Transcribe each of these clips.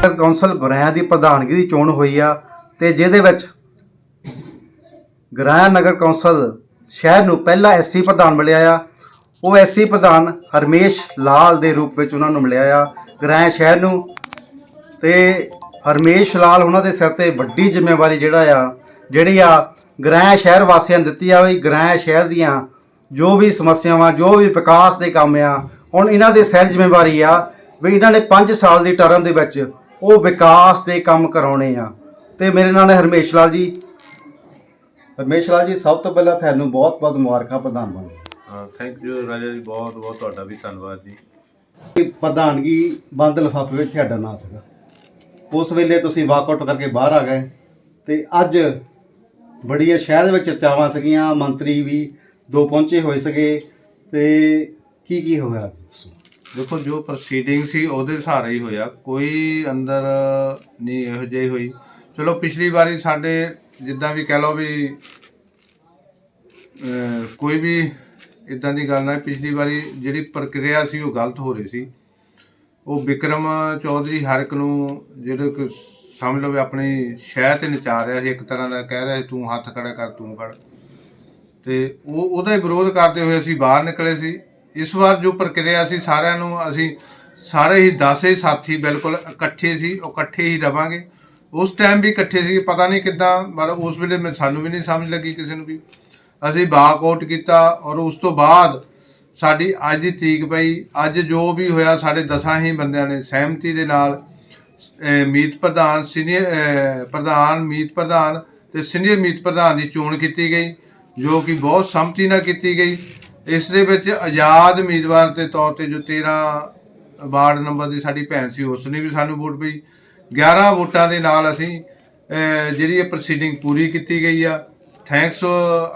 ਨਗਰ council ਗੁਰਾਇਆ ਦੀ ਪ੍ਰਧਾਨਗੀ ਦੀ ਚੋਣ ਹੋਈ ਆ ਤੇ ਜਿਹਦੇ ਵਿੱਚ ਗੁਰਾਇਆ ਨਗਰ ਕੌਂਸਲ ਸ਼ਹਿਰ ਨੂੰ ਪਹਿਲਾ ਐਸਸੀ ਪ੍ਰਧਾਨ ਮਿਲਿਆ ਆ। ਉਹ ਐਸਸੀ ਪ੍ਰਧਾਨ ਹਰਮੇਸ਼ ਲਾਲ ਦੇ ਰੂਪ ਵਿੱਚ ਉਹਨਾਂ ਨੂੰ ਮਿਲਿਆ ਆ। ਗੁਰਾਇਆ ਸ਼ਹਿਰ ਨੂੰ ਤੇ ਹਰਮੇਸ਼ ਲਾਲ ਉਹਨਾਂ ਦੇ ਸਿਰ ਤੇ ਵੱਡੀ ਜ਼ਿੰਮੇਵਾਰੀ ਜਿਹੜਾ ਆ, ਜਿਹੜੀ ਆ ਗ੍ਰਾਹ ਸ਼ਹਿਰ ਵਾਸੀਆਂ ਨੂੰ ਦਿੱਤੀ ਆ ਵੀ ਗ੍ਰਾਹ ਸ਼ਹਿਰ ਦੀਆਂ ਜੋ ਵੀ ਸਮੱਸਿਆਵਾਂ, ਜੋ ਵੀ ਵਿਕਾਸ ਦੇ ਕੰਮ ਆ, ਹੁਣ ਇਹਨਾਂ ਦੇ ਸਿਰ ਜ਼ਿੰਮੇਵਾਰੀ ਆ ਵੀ ਇਹਨਾਂ ਨੇ 5 ਸਾਲ ਦੀ ਟਰਮ ਦੇ ਵਿੱਚ ਉਹ ਵਿਕਾਸ ਦੇ ਕੰਮ ਕਰਾਉਣੇ ਆ। ਤੇ ਮੇਰੇ ਨਾਲ ਹਰਮੇਸ਼ ਲਾਲ ਜੀ। ਹਰਮੇਸ਼ ਲਾਲ ਜੀ ਸਭ ਤੋਂ ਪਹਿਲਾਂ ਤੁਹਾਨੂੰ ਬਹੁਤ ਬਹੁਤ ਮੁਬਾਰਕਾਂ ਪ੍ਰਧਾਨ ਬਣ ਹਾਂ ਥੈਂਕ ਯੂ ਰਾਜਾ ਜੀ ਬਹੁਤ ਬਹੁਤ ਤੁਹਾਡਾ ਵੀ ਧੰਨਵਾਦ ਜੀ। ਪ੍ਰਧਾਨਗੀ ਬੰਦ ਲਿਫਾਫੇ ਵਿੱਚ ਤੁਹਾਡਾ ਨਾਂ ਸੀਗਾ ਉਸ ਵੇਲੇ ਤੁਸੀਂ ਵਾਕਆਊਟ ਕਰਕੇ ਬਾਹਰ ਆ ਗਏ। ਤੇ ਅੱਜ ਬੜੀਆਂ ਸ਼ਹਿਰ ਦੇ ਵਿੱਚ ਚਰਚਾਵਾਂ ਸੀਗੀਆਂ ਮੰਤਰੀ ਵੀ ਦੋ ਪਹੁੰਚੇ ਹੋਏ ਸੀਗੇ। ਤੇ ਕੀ ਕੀ ਹੋਇਆ ਦੱਸੋ ਦੇਖੋ ਜੋ ਪ੍ਰੋਸੀਡਿੰਗ ਸੀ ਉਹਦੇ ਸਹਾਰੇ ਹੀ ਹੋਇਆ। ਕੋਈ ਅੰਦਰ ਨਹੀਂ ਇਹੋ ਜਿਹੀ ਹੋਈ। ਚਲੋ ਪਿਛਲੀ ਵਾਰੀ ਸਾਡੇ ਜਿੱਦਾਂ ਵੀ ਕਹਿ ਲਓ ਵੀ ਕੋਈ ਵੀ ਇਦਾਂ ਦੀ ਗੱਲ ਨਾ ਪਿਛਲੀ ਵਾਰੀ ਜਿਹੜੀ ਪ੍ਰਕਿਰਿਆ ਸੀ ਉਹ ਗਲਤ ਹੋ ਰਹੀ ਸੀ। ਉਹ ਵਿਕਰਮ ਚੌਧਰੀ ਹਰ ਇੱਕ ਨੂੰ ਜਿਹੜੇ ਕਿ ਸਮਝ ਲਓ ਵੀ ਆਪਣੀ ਸ਼ਹਿਰ ਤੇ ਨਚਾ ਰਿਹਾ ਸੀ, ਇੱਕ ਤਰ੍ਹਾਂ ਦਾ ਕਹਿ ਰਿਹਾ ਸੀ, ਤੂੰ ਹੱਥ ਖੜਾ ਕਰ, ਤੂੰ ਕਰ ਤੇ ਉਹ ਉਹਦਾ ਵਿਰੋਧ ਕਰਦੇ ਹੋਏ ਅਸੀਂ ਬਾਹਰ ਨਿਕਲੇ ਸੀ। ਇਸ ਵਾਰ ਜੋ ਪ੍ਰਕਿਰਿਆ ਸੀ ਸਾਰਿਆਂ ਨੂੰ ਅਸੀਂ ਸਾਰੇ ਹੀ 10 ਹੀ ਸਾਥੀ ਬਿਲਕੁਲ ਇਕੱਠੇ ਸੀ ਉਹ ਇਕੱਠੇ ਹੀ ਰਵਾਂਗੇ। ਉਸ ਟਾਈਮ ਵੀ ਇਕੱਠੇ ਸੀ, ਪਤਾ ਨਹੀਂ ਕਿੱਦਾਂ, ਪਰ ਉਸ ਵੇਲੇ ਮੈਂ, ਸਾਨੂੰ ਵੀ ਨਹੀਂ ਸਮਝ ਲੱਗੀ ਕਿਸੇ ਨੂੰ ਵੀ। ਅਸੀਂ ਬਾਕਆਊਟ ਕੀਤਾ ਔਰ ਉਸ ਤੋਂ ਬਾਅਦ ਸਾਡੀ ਅੱਜ ਦੀ ਤਰੀਕ ਪਈ। ਅੱਜ ਜੋ ਵੀ ਹੋਇਆ, ਸਾਡੇ ਦਸਾਂ ਹੀ ਬੰਦਿਆਂ ਨੇ ਸਹਿਮਤੀ ਦੇ ਨਾਲ ਮੀਤ ਪ੍ਰਧਾਨ, ਸੀਨੀਅਰ ਪ੍ਰਧਾਨ, ਮੀਤ ਪ੍ਰਧਾਨ ਤੇ ਸੀਨੀਅਰ ਮੀਤ ਪ੍ਰਧਾਨ ਦੀ ਚੋਣ ਕੀਤੀ ਗਈ, ਜੋ ਕਿ ਬਹੁਤ ਸੰਮਤੀ ਨਾਲ ਕੀਤੀ ਗਈ। ਇਸ ਦੇ ਵਿੱਚ ਆਜ਼ਾਦ ਉਮੀਦਵਾਰ ਦੇ ਤੌਰ ਤੇ ਜੋ 13 ਵਾਰਡ ਨੰਬਰ ਦੀ ਸਾਡੀ ਭੈਣ ਸੀ ਉਸ ਨੇ ਵੀ ਸਾਨੂੰ ਵੋਟ ਪਈ। 11 ਵੋਟਾਂ ਦੇ ਨਾਲ ਅਸੀਂ ਜਿਹੜੀ ਇਹ ਪ੍ਰੋਸੀਡਿੰਗ ਪੂਰੀ ਕੀਤੀ ਗਈ ਆ। ਥੈਂਕਸ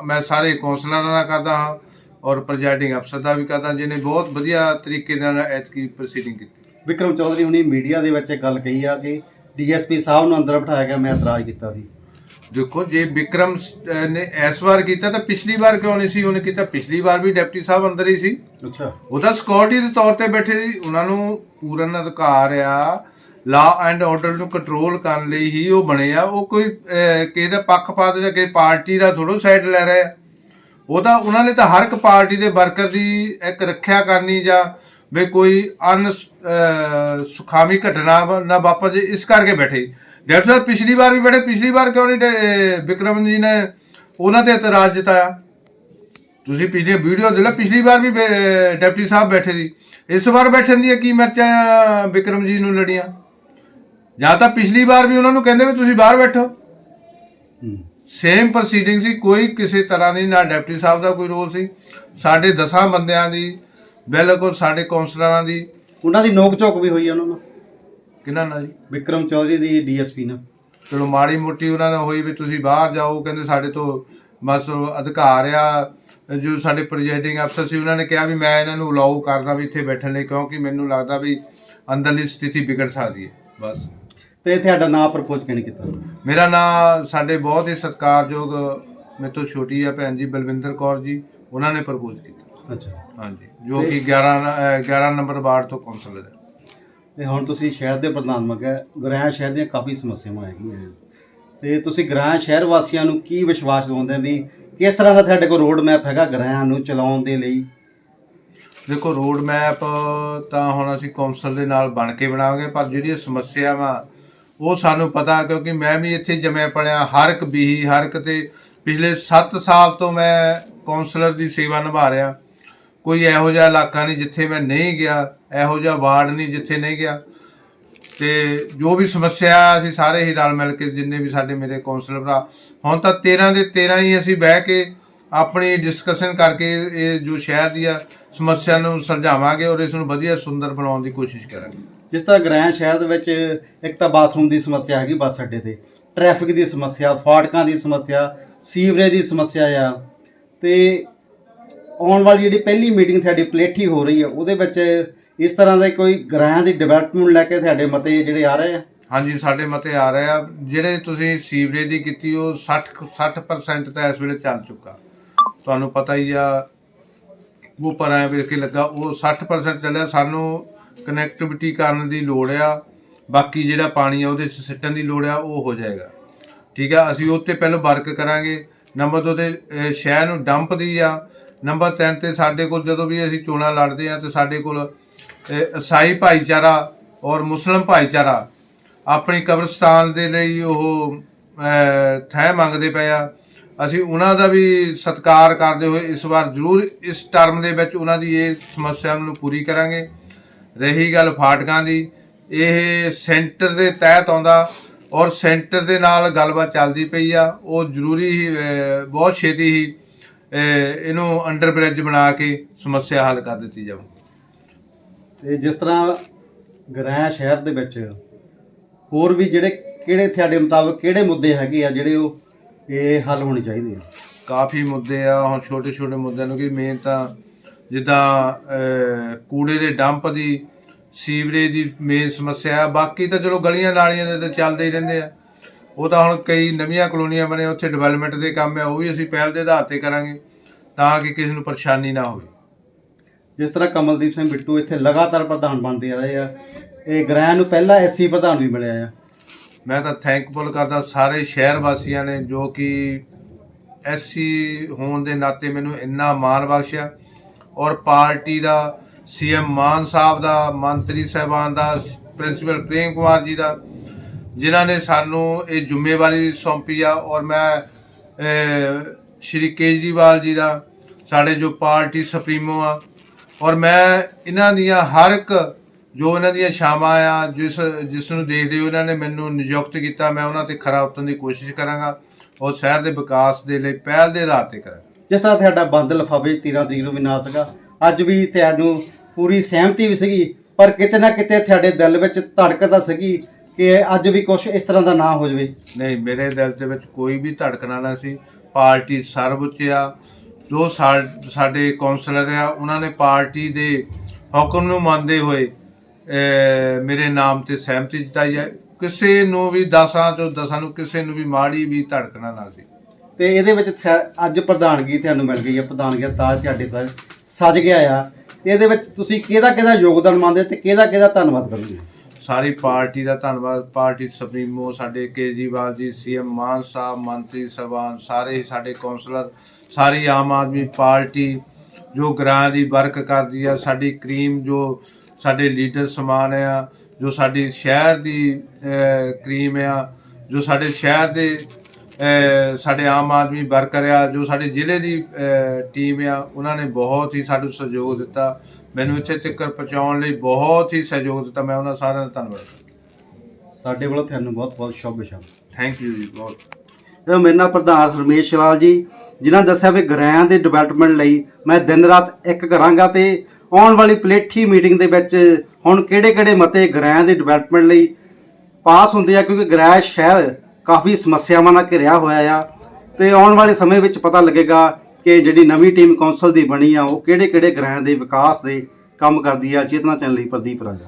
ਮੈਂ ਸਾਰੇ ਕੌਂਸਲਰਾਂ ਦਾ ਕਰਦਾ ਹਾਂ ਔਰ ਪ੍ਰੈਜ਼ਾਈਡਿੰਗ ਅਫਸਰ ਦਾ ਵੀ ਕਰਦਾ, ਜਿਹਨੇ ਬਹੁਤ ਵਧੀਆ ਤਰੀਕੇ ਨਾਲ ਐਤਕੀ ਪ੍ਰੋਸੀਡਿੰਗ ਕੀਤੀ। ਵਿਕਰਮ ਚੌਧਰੀ ਹੁਣੀ ਮੀਡੀਆ ਦੇ ਵਿੱਚ ਇੱਕ ਗੱਲ ਕਹੀ ਆ ਕਿ ਡੀਐਸਪੀ ਸਾਹਿਬ ਨੂੰ ਅੰਦਰ ਬਿਠਾਇਆ ਗਿਆ, ਮੈਂ ਇਤਰਾਜ਼ ਕੀਤਾ ਸੀ। ਦੇਖੋ ਜੇ ਵਿਕਰਮ ਸ- ਨੇ ਇਸ ਵਾਰ ਕੀਤਾ ਤਾਂ ਪਿਛਲੀ ਵਾਰ ਕਿਉਂ ਨਹੀਂ ਸੀ? ਉਹਨੇ ਕੀਤਾ ਪਿਛਲੀ ਵਾਰ ਵੀ ਡਿਪਟੀ ਸਾਹਿਬ ਅੰਦਰ ਹੀ ਸੀ। ਅੱਛਾ। ਉਹਦਾ ਸਿਕਿਉਰਿਟੀ ਦੇ ਤੌਰ ਤੇ ਬੈਠੇ ਸੀ। ਉਹਨਾਂ ਨੂੰ ਪੂਰਨ ਅਧਿਕਾਰ ਆ। ਲਾ ਐਂਡ ਆਰਡਰ ਨੂੰ ਕੰਟਰੋਲ ਕਰਨ ਲਈ ਹੀ ਉਹ ਬਣੇ ਆ। ਉਹ ਕੋਈ ਅਹ, ਕਿਸੇ ਦਾ ਪੱਖਪਾਤ ਜਾਂ ਕਿਸੇ ਪਾਰਟੀ ਦਾ ਥੋੜੋ ਸਾਈਡ ਲੈ ਰਹੇ ਉਹ ਤਾਂ ਉਹਨਾਂ ਨੇ ਤਾਂ ਹਰ ਇੱਕ ਪਾਰਟੀ ਦੇ ਵਰਕਰ ਦੀ ਇੱਕ ਰੱਖਿਆ ਕਰਨੀ ਜਾਂ ਵੀ ਕੋਈ ਅਨ ਸੁਖਾਵੀ ਘਟਨਾ ਵਾ- ਨਾ ਵਾਪਰ ਜੇ ਇਸ ਕਰਕੇ ਬੈਠੇ ਡਾਕਟਰ ਸਾਹਿਬ ਪਿਛਲੀ ਵਾਰ ਵੀ ਬੈਠੇ ਪਿਛਲੀ ਵਾਰ ਕਿਉਂ ਨਹੀਂ ਵਿਕਰਮ ਜੀ ਨੇ ਉਹਨਾਂ ਤੇ ਇਤਰਾਜ਼ ਜਤਾਇਆ? ਤੁਸੀਂ ਪਿਛਲੇ ਵੀਡੀਓ ਦੇ ਲਓ ਪਿਛਲੀ ਵਾਰ ਵੀ ਡਿਪਟੀ ਸਾਹਿਬ ਬੈਠੇ ਸੀ। ਇਸ ਵਾਰ ਬੈਠਣ ਦੀਆਂ ਕੀ ਮਿਰਚਾਂ ਵਿਕਰਮ ਜੀ ਨੂੰ ਲੜੀਆਂ? ਜਾਂ ਤਾਂ ਪਿਛਲੀ ਵਾਰ ਵੀ ਉਹਨਾਂ ਨੂੰ ਕਹਿੰਦੇ ਵੀ ਤੁਸੀਂ ਬਾਹਰ ਬੈਠੋ। ਸੇਮ ਪ੍ਰੋਸੀਡਿੰਗ ਸੀ ਕੋਈ ਕਿਸੇ ਤਰ੍ਹਾਂ ਦੀ ਨਾ ਡਿਪਟੀ ਸਾਹਿਬ ਦਾ ਕੋਈ ਰੋਲ ਸੀ। ਸਾਡੇ ਦਸਾਂ ਬੰਦਿਆਂ ਦੀ ਬਿਲਕੁਲ ਸਾਡੇ ਕੌਂਸਲਰਾਂ ਦੀ। ਉਹਨਾਂ ਦੀ ਨੋਕ ਝੋਕ ਵੀ ਹੋਈ ਉਹਨਾਂ ਨਾਲ। ਕਿਹਨਾਂ ਨਾਲ ਜੀ? ਵਿਕਰਮ ਚੌਧਰੀ ਦੀ ਡੀਐਸਪੀ ਨਾਲ। ਚਲੋ ਮਾੜੀ ਮੋਟੀ ਉਹਨਾਂ ਨਾਲ ਹੋਈ ਵੀ ਤੁਸੀਂ ਬਾਹਰ ਜਾਓ ਕਹਿੰਦੇ ਸਾਡੇ ਤੋਂ ਬਸ ਅਧਿਕਾਰ ਆ ਜੋ ਸਾਡੇ ਪ੍ਰੈਜ਼ਾਈਡਿੰਗ ਅਫਸਰ ਸੀ ਉਹਨਾਂ ਨੇ ਕਿਹਾ ਵੀ ਮੈਂ ਇਹਨਾਂ ਨੂੰ ਅਲਾਉ ਕਰਦਾ ਵੀ ਇੱਥੇ ਬੈਠਣ ਲਈ ਕਿਉਂਕਿ ਮੈਨੂੰ ਲੱਗਦਾ ਵੀ ਅੰਦਰਲੀ ਸਥਿਤੀ ਵਿਗੜ ਸਕਦੀ ਹੈ ਬਸ। ਤੇ ਤੁਹਾਡਾ ਨਾਂ ਪ੍ਰਪੋਜ਼ ਕਿਉਂ ਨਹੀਂ ਕੀਤਾ? ਮੇਰਾ ਨਾਮ ਸਾਡੇ ਬਹੁਤ ਹੀ ਸਤਿਕਾਰਯੋਗ ਮੇਰੇ ਤੋਂ ਛੋਟੀ ਆ ਭੈਣ ਜੀ ਬਲਵਿੰਦਰ ਕੌਰ ਜੀ ਉਹਨਾਂ ਨੇ ਪ੍ਰਪੋਜ਼ ਕੀਤਾ। ਅੱਛਾ। ਹਾਂਜੀ ਜੋ ਕਿ 11 ਨ- ਅਹ 11 ਨੰਬਰ ਵਾਰਡ ਤੋਂ ਕੌਂਸਲਰ ਹੈ। ਤੇ ਹੁਣ ਤੁਸੀਂ ਸ਼ਹਿਰ ਦੇ ਪ੍ਰਧਾਨ ਮੰਗਿਆ ਗੁਰਾਇਆ ਸ਼ਹਿਰ ਦੀਆਂ ਕਾਫੀ ਸਮੱਸਿਆਵਾਂ ਹੈਗੀਆਂ ਤੇ ਤੁਸੀਂ ਗੁਰਾਇਆ ਸ਼ਹਿਰ ਵਾਸੀਆਂ ਨੂੰ ਕੀ ਵਿਸ਼ਵਾਸ ਦਿਵਾਉਂਦੇ ਵੀ ਕਿਸ ਤਰ੍ਹਾਂ ਦਾ ਤੁਹਾਡੇ ਕੋਲ ਰੋਡ ਮੈਪ ਹੈਗਾ ਗੁਰਾਇਆ ਨੂੰ ਚਲਾਉਣ ਦੇ ਲਈ? ਦੇਖੋ ਰੋਡ ਮੈਪ ਤਾਂ ਹੁਣ ਅਸੀਂ ਕੌਂਸਲ ਦੇ ਨਾਲ ਬਣ ਕੇ ਬਣਾਵਾਂਗੇ, ਪਰ ਜਿਹੜੀਆਂ ਸਮੱਸਿਆਵਾਂ, ਉਹ ਸਾਨੂੰ ਪਤਾ, ਕਿਉਂਕਿ ਮੈਂ ਵੀ ਇੱਥੇ ਜੰਮਿਆ ਪੜਿਆ ਹਰ ਇੱਕ ਬੀਹੀ, ਹਰ ਇੱਕ ਤੇ ਪਿਛਲੇ 7 ਸਾਲ ਤੋਂ ਮੈਂ ਕੌਂਸਲਰ ਦੀ ਸੇਵਾ ਨਿਭਾ ਰਿਹਾ। ਕੋਈ ਇਹੋ ਜਿਹਾ ਇਲਾਕਾ ਨਹੀਂ ਜਿੱਥੇ ਮੈਂ ਨਹੀਂ ਗਿਆ। ਇਹੋ ਜਿਹਾ ਵਾਰਡ ਨਹੀਂ ਜਿੱਥੇ ਨਹੀਂ ਗਿਆ। ਤੇ ਜੋ ਵੀ ਸਮੱਸਿਆ ਅਸੀਂ ਸਾਰੇ ਹੀ ਰਲ ਮਿਲ ਕੇ ਜਿੰਨੇ ਵੀ ਸਾਡੇ ਮੇਰੇ ਕੌਂਸਲਰ ਭਰਾ, ਹੁਣ ਤਾਂ 13 ਦੇ 13 ਹੀ ਅਸੀਂ ਬਹਿ ਕੇ ਆਪਣੀ ਡਿਸਕਸ਼ਨ ਕਰਕੇ ਇਹ ਜੋ ਸ਼ਹਿਰ ਦੀ ਆ ਸਮੱਸਿਆ ਨੂੰ ਸੁਲਝਾਵਾਂਗੇ ਔਰ ਇਸ ਨੂੰ ਵਧੀਆ ਸੁੰਦਰ ਬਣਾਉਣ ਦੀ ਕੋਸ਼ਿਸ਼ ਕਰਾਂਗੇ। ਜਿਸ ਤਰ੍ਹਾਂ ਗੁਰਾਇਆ ਸ਼ਹਿਰ ਦੇ ਵਿੱਚ ਇੱਕ ਤਾਂ ਬਾਥਰੂਮ ਦੀ ਸਮੱਸਿਆ ਹੈਗੀ ਬੱਸ ਅੱਡੇ ਤੇ। ਟ੍ਰੈਫਿਕ ਦੀ ਸਮੱਸਿਆ, ਫਾਟਕਾਂ ਦੀ ਸਮੱਸਿਆ, ਸੀਵਰੇਜ ਦੀ ਸਮੱਸਿਆ ਆ। ਤੇ ਆਉਣ ਵਾਲੀ ਜਿਹੜੀ ਪਹਿਲੀ ਮੀਟਿੰਗ ਤੁਹਾਡੀ ਪਲੇਠੀ ਹੋ ਰਹੀ ਹੈ ਉਹਦੇ ਵਿੱਚ ਇਸ ਤਰ੍ਹਾਂ ਦੇ ਕੋਈ ਗੁਰਾਇਆ ਦੀ ਡਿਵੈਲਪਮੈਂਟ ਲੈ ਕੇ ਤੁਹਾਡੇ ਮਤੇ ਜਿਹੜੇ ਆ ਰਹੇ ਆ? ਹਾਂਜੀ, ਸਾਡੇ ਮਤੇ ਆ ਰਹੇ ਆ। ਜਿਹੜੇ ਤੁਸੀਂ ਸੀਵਰੇਜ ਦੀ ਕੀਤੀ, ਉਹ 60 60% ਤਾਂ ਇਸ ਵੇਲੇ ਚੱਲ ਚੁੱਕਾ। ਤੁਹਾਨੂੰ ਪਤਾ ਹੀ ਆ ਉਹ ਪਰਾਂ ਵੇਖ ਕੇ ਲੱਗਾ, ਉਹ 60% ਚੱਲਿਆ। ਸਾਨੂੰ ਕਨੈਕਟੀਵਿਟੀ ਕਰਨ ਦੀ ਲੋੜ ਆ। ਬਾਕੀ ਜਿਹੜਾ ਪਾਣੀ ਆ, ਉਹਦੇ 'ਚ ਸਿੱਟਣ ਦੀ ਲੋੜ ਆ, ਉਹ ਹੋ ਜਾਏਗਾ। ਠੀਕ ਆ? ਅਸੀਂ ਉੱਤੇ ਪਹਿਲਾਂ ਵਰਕ ਕਰਾਂਗੇ। ਨੰਬਰ ਦੋ ਤੇ ਸ਼ਹਿਰ ਨੂੰ ਡੰਪ ਦੀ ਆ। ਨੰਬਰ 3 ਤੇ ਸਾਡੇ ਕੋਲ ਜਦੋਂ ਵੀ ਅਸੀਂ ਚੋਣਾਂ ਲੜਦੇ ਆ, ਤੇ ਸਾਡੇ ਕੋਲ ਈਸਾਈ ਭਾਈਚਾਰਾ ਔਰ ਮੁਸਲਮ ਭਾਈਚਾਰਾ ਆਪਣੀ ਕਬਰਸਤਾਨ ਦੇ ਲਈ ਉਹ ਅਹ, ਥੈਂ ਮੰਗਦੇ ਪਏ ਆ। ਅਸੀਂ ਉਹਨਾਂ ਦਾ ਵੀ ਸਤਿਕਾਰ ਕਰਦੇ ਹੋਏ ਇਸ ਵਾਰ ਜ਼ਰੂਰ ਇਸ ਟਰਮ ਦੇ ਵਿੱਚ ਉਹਨਾਂ ਦੀ ਇਹ ਸਮੱਸਿਆ ਨੂੰ ਪੂਰੀ ਕਰਾਂਗੇ। ਰਹੀ ਗੱਲ ਫਾਟਕਾਂ ਦੀ ਇਹ ਸੈਂਟਰ ਦੇ ਤਹਿਤ ਆਉਂਦਾ ਔਰ ਸੈਂਟਰ ਦੇ ਨਾਲ ਗੱਲਬਾਤ ਚੱਲਦੀ ਪਈ ਆ। ਉਹ ਜ਼ਰੂਰੀ ਹੀ ਬਹੁਤ ਛੇਤੀ ਹੀ ਇਹਨੂੰ ਅੰਡਰ ਬ੍ਰਿਜ ਬਣਾ ਕੇ ਸਮੱਸਿਆ ਹੱਲ ਕਰ ਦਿੱਤੀ ਜਾਵੇ ਤੇ ਜਿਸ ਤਰ੍ਹਾਂ ਗ੍ਰਹਿ ਸ਼ਹਿਰ ਦੇ ਵਿੱਚ ਹੋਰ ਵੀ ਜਿਹੜੇ ਕਿਹੜੇ ਤੁਹਾਡੇ ਮੁਤਾਬਕ ਕਿਹੜੇ ਮੁੱਦੇ ਹੈਗੇ ਆ ਜਿਹੜੇ ਉਹ ਇਹ ਹੱਲ ਹੋਣੇ ਚਾਹੀਦੇ ਆ? ਕਾਫੀ ਮੁੱਦੇ ਆ, ਹੁਣ ਛੋਟੇ ਛੋਟੇ ਮੁੱਦਿਆਂ ਨੂੰ ਕਿ ਮੇਨ ਤਾਂ ਜਿੱਦਾਂ ਕੂੜੇ ਦੇ ਡੰਪ ਦੀ, ਸੀਵਰੇਜ ਦੀ ਮੇਨ ਸਮੱਸਿਆ ਆ, ਬਾਕੀ ਤਾਂ ਚਲੋ ਗਲੀਆਂ ਨਾਲੀਆਂ ਦੇ ਤਾਂ ਚੱਲਦੇ ਹੀ ਰਹਿੰਦੇ ਆ। ਉਹ ਤਾਂ ਹੁਣ ਕਈ ਨਵੀਆਂ ਕਲੋਨੀਆਂ ਬਣੇ, ਉੱਥੇ ਡਿਵੈਲਪਮੈਂਟ ਦੇ ਕੰਮ ਆ, ਉਹ ਵੀ ਅਸੀਂ ਪਹਿਲ ਦੇ ਆਧਾਰ ਤੇ ਕਰਾਂਗੇ ਤਾਂ ਕਿ ਕਿਸੇ ਨੂੰ ਪਰੇਸ਼ਾਨੀ ਨਾ ਹੋਵੇ। ਜਿਸ ਤਰ੍ਹਾਂ ਕਮਲਦੀਪ ਸਿੰਘ ਬਿੱਟੂ ਇੱਥੇ ਲਗਾਤਾਰ ਪ੍ਰਧਾਨ ਬਣਦੇ ਰਹੇ ਆ, ਇਹ ਗ੍ਰਹਿ ਨੂੰ ਪਹਿਲਾ ਐਸਸੀ ਪ੍ਰਧਾਨ ਵੀ ਮਿਲਿਆ ਆ। ਮੈਂ ਤਾਂ ਥੈਂਕਫੁਲ ਕਰਦਾ ਸਾਰੇ ਸ਼ਹਿਰ ਵਾਸੀਆਂ ਨੇ ਜੋ ਕਿ ਐਸਸੀ ਹੋਣ ਦੇ ਨਾਤੇ ਮੈਨੂੰ ਇੰਨਾ ਮਾਣ ਬਖਸ਼ਿਆ। ਔਰ ਪਾਰਟੀ ਦਾ ਸੀਐਮ ਮਾਨ ਸਾਹਿਬ ਦਾ, ਮੰਤਰੀ ਸਾਹਿਬਾਨ ਦਾ, ਪ੍ਰਿੰਸੀਪਲ ਪ੍ਰੇਮ ਕੁਮਾਰ ਜੀ ਦਾ, ਜਿਨ੍ਹਾਂ ਨੇ ਸਾਨੂੰ ਇਹ ਜ਼ਿੰਮੇਵਾਰੀ ਸੌਂਪੀ ਆ। ਔਰ ਮੈਂ ਸ਼੍ਰੀ ਕੇਜਰੀਵਾਲ ਜੀ ਦਾ, ਸਾਡੇ ਜੋ ਪਾਰਟੀ ਸੁਪਰੀਮੋ ਆ ਔਰ ਮੈਂ ਇਹਨਾਂ ਦੀਆਂ ਹਰ ਇੱਕ ਜੋ ਇਹਨਾਂ ਦੀਆਂ ਸ਼ਾਮਾਂ ਆ ਜਿਸ ਜਿਸ ਨੂੰ ਦੇਖਦੇ ਹੋ ਇਹਨਾਂ ਨੇ ਮੈਨੂੰ ਨਿਯੁਕਤ ਕੀਤਾ ਮੈਂ ਉਹਨਾਂ ਤੇ ਖਰਾ ਉਤਰਨ ਦੀ ਕੋਸ਼ਿਸ਼ ਕਰਾਂਗਾ ਔਰ ਸ਼ਹਿਰ ਦੇ ਵਿਕਾਸ ਦੇ ਲਈ ਪਹਿਲ ਦੇ ਆਧਾਰ ਤੇ ਕਰਾਂਗਾ। ਜਿਸ ਤਰ੍ਹਾਂ ਤੁਹਾਡਾ ਬੰਦ ਲਫਾਫੇ 13 ਤਰੀਕ ਨੂੰ ਵੀ ਨਾ ਸੀਗਾ ਅੱਜ ਵੀ ਤੁਹਾਨੂੰ ਪੂਰੀ ਸਹਿਮਤੀ ਵੀ ਸੀਗੀ ਪਰ ਕਿਤੇ ਨਾ ਕਿਤੇ ਤੁਹਾਡੇ ਦਿਲ ਵਿੱਚ ਧੜਕ ਤਾਂ ਸੀਗੀ ਕਿ ਅੱਜ ਵੀ ਕੁਝ ਇਸ ਤਰ੍ਹਾਂ ਦਾ ਨਾ ਹੋ ਜਾਵੇ। ਨਹੀਂ ਮੇਰੇ ਦਿਲ ਦੇ ਵਿੱਚ ਕੋਈ ਵੀ ਧੜਕਣਾ ਨਾ ਸੀ ਪਾਰਟੀ ਸਰਵਉੱਚ ਆ ਜੋ ਸਾਡੇ ਕੌਂਸਲਰ ਆ, ਉਹਨਾਂ ਨੇ ਪਾਰਟੀ ਦੇ ਹੁਕਮ ਨੂੰ ਮੰਨਦੇ ਹੋਏ ਮੇਰੇ ਨਾਮ ਤੇ ਸਹਿਮਤੀ ਜਤਾਈ ਹੈ। ਕਿਸੇ ਨੂੰ ਵੀ ਦਸਾਂ ਚੋਂ ਦਸਾਂ ਨੂੰ ਕਿਸੇ ਨੂੰ ਵੀ ਮਾੜੀ ਵੀ ਧੜਕਣਾ ਨਾ ਸੀ ਤੇ ਇਹਦੇ ਵਿੱਚ ਥੈ- ਅੱਜ ਪ੍ਰਧਾਨਗੀ ਤੁਹਾਨੂੰ ਮਿਲ ਗਈ ਹੈ। ਪ੍ਰਧਾਨਗੀ ਦਾ ਤਾਜ ਤੁਹਾਡੇ ਸਰ ਸਜ ਗਿਆ ਆ। ਇਹਦੇ ਵਿੱਚ ਤੁਸੀਂ ਕਿਹਦਾ ਕਿਹਦਾ ਯੋਗਦਾਨ ਮੰਨਦੇ ਤੇ ਕਿਹਦਾ ਕਿਹਦਾ ਧੰਨਵਾਦ ਕਰੋਗੇ? ਸਾਰੀ ਪਾਰਟੀ ਦਾ ਧੰਨਵਾਦ, ਪਾਰਟੀ ਸੁਪਰੀਮੋ, ਸਾਡੇ ਕੇਜਰੀਵਾਲ ਜੀ, ਸੀਐਮ ਮਾਨ ਸਾਹਿਬ, ਮੰਤਰੀ ਸਭਾਨ ਸਾਰੇ ਸਾਡੇ ਕੌਂਸਲਰ, ਸਾਰੀ ਆਮ ਆਦਮੀ ਪਾਰਟੀ ਜੋ ਗ੍ਰਾਂ ਦੀ ਵਰਕ ਕਰਦੀ ਆ, ਸਾਡੀ ਕਰੀਮ ਜੋ ਸਾਡੇ ਲੀਡਰ ਸਮਾਨ ਆ, ਜੋ ਸਾਡੀ ਸ਼ਹਿਰ ਦੀ ਕਰੀਮ ਆ, ਜੋ ਸਾਡੇ ਸ਼ਹਿਰ ਦੇ ਸਾਡੇ ਆਮ ਆਦਮੀ ਵਰਕਰ ਆ ਜੋ ਸਾਡੇ ਜ਼ਿਲ੍ਹੇ ਦੀ ਟੀਮ ਆ ਉਹਨਾਂ ਨੇ ਬਹੁਤ ਹੀ ਸਾਨੂੰ ਸਹਿਯੋਗ ਦਿੱਤਾ। ਮੈਨੂੰ ਇੱਥੇ ਤੱਕ ਪਹੁੰਚਾਉਣ ਲਈ ਬਹੁਤ ਹੀ ਸਹਿਯੋਗ ਦਿੱਤਾ। ਮੈਂ ਉਹਨਾਂ ਸਾਰਿਆਂ ਦਾ ਧੰਨਵਾਦ ਕਰਦਾ। ਸਾਡੇ ਵੱਲੋਂ ਤੁਹਾਨੂੰ ਬਹੁਤ ਬਹੁਤ ਸ਼ੁਭ ਸ਼ਾਮ ਥੈਂਕ ਯੂ ਜੀ ਬਹੁਤ। ਇਹ ਮੇਰੇ ਨਾਲ ਪ੍ਰਧਾਨ ਹਰਮੇਸ਼ ਲਾਲ ਜੀ ਜਿਨ੍ਹਾਂ ਦੱਸਿਆ ਵੀ ਗ੍ਰਹਿਆਂ ਦੇ ਡਿਵੈਲਪਮੈਂਟ ਲਈ ਮੈਂ ਦਿਨ ਰਾਤ ਇੱਕ ਕਰਾਂਗਾ ਤੇ ਆਉਣ ਵਾਲੀ ਪਲੇਠੀ ਮੀਟਿੰਗ ਦੇ ਵਿੱਚ ਹੁਣ ਕਿਹੜੇ-ਕਿਹੜੇ ਮਤੇ ਗ੍ਰਹਿਆਂ ਦੇ ਡਿਵੈਲਪਮੈਂਟ ਲਈ ਪਾਸ ਹੁੰਦੇ ਆ ਕਿਉਂਕਿ ਗ੍ਰਹਿ ਸ਼ਹਿਰ ਕਾਫੀ ਸਮੱਸਿਆਵਾਂ ਨਾਲ ਘਿਰਿਆ ਹੋਇਆ ਆ। ਤੇ ਆਉਣ ਵਾਲੇ ਸਮੇਂ ਵਿੱਚ ਪਤਾ ਲੱਗੇਗਾ ਕਿ ਜਿਹੜੀ ਨਵੀਂ ਟੀਮ ਕੌਂਸਲ ਦੀ ਬਣੀ ਆ, ਉਹ ਕਿਹੜੇ-ਕਿਹੜੇ ਗ੍ਰਹਿਆਂ ਦੇ ਵਿਕਾਸ ਦੇ ਕੰਮ ਕਰਦੀ ਆ, ਚੇਤਨਾ ਚੈਨਲ ਲਈ ਪ੍ਰਦੀਪ ਰਾਜਾ।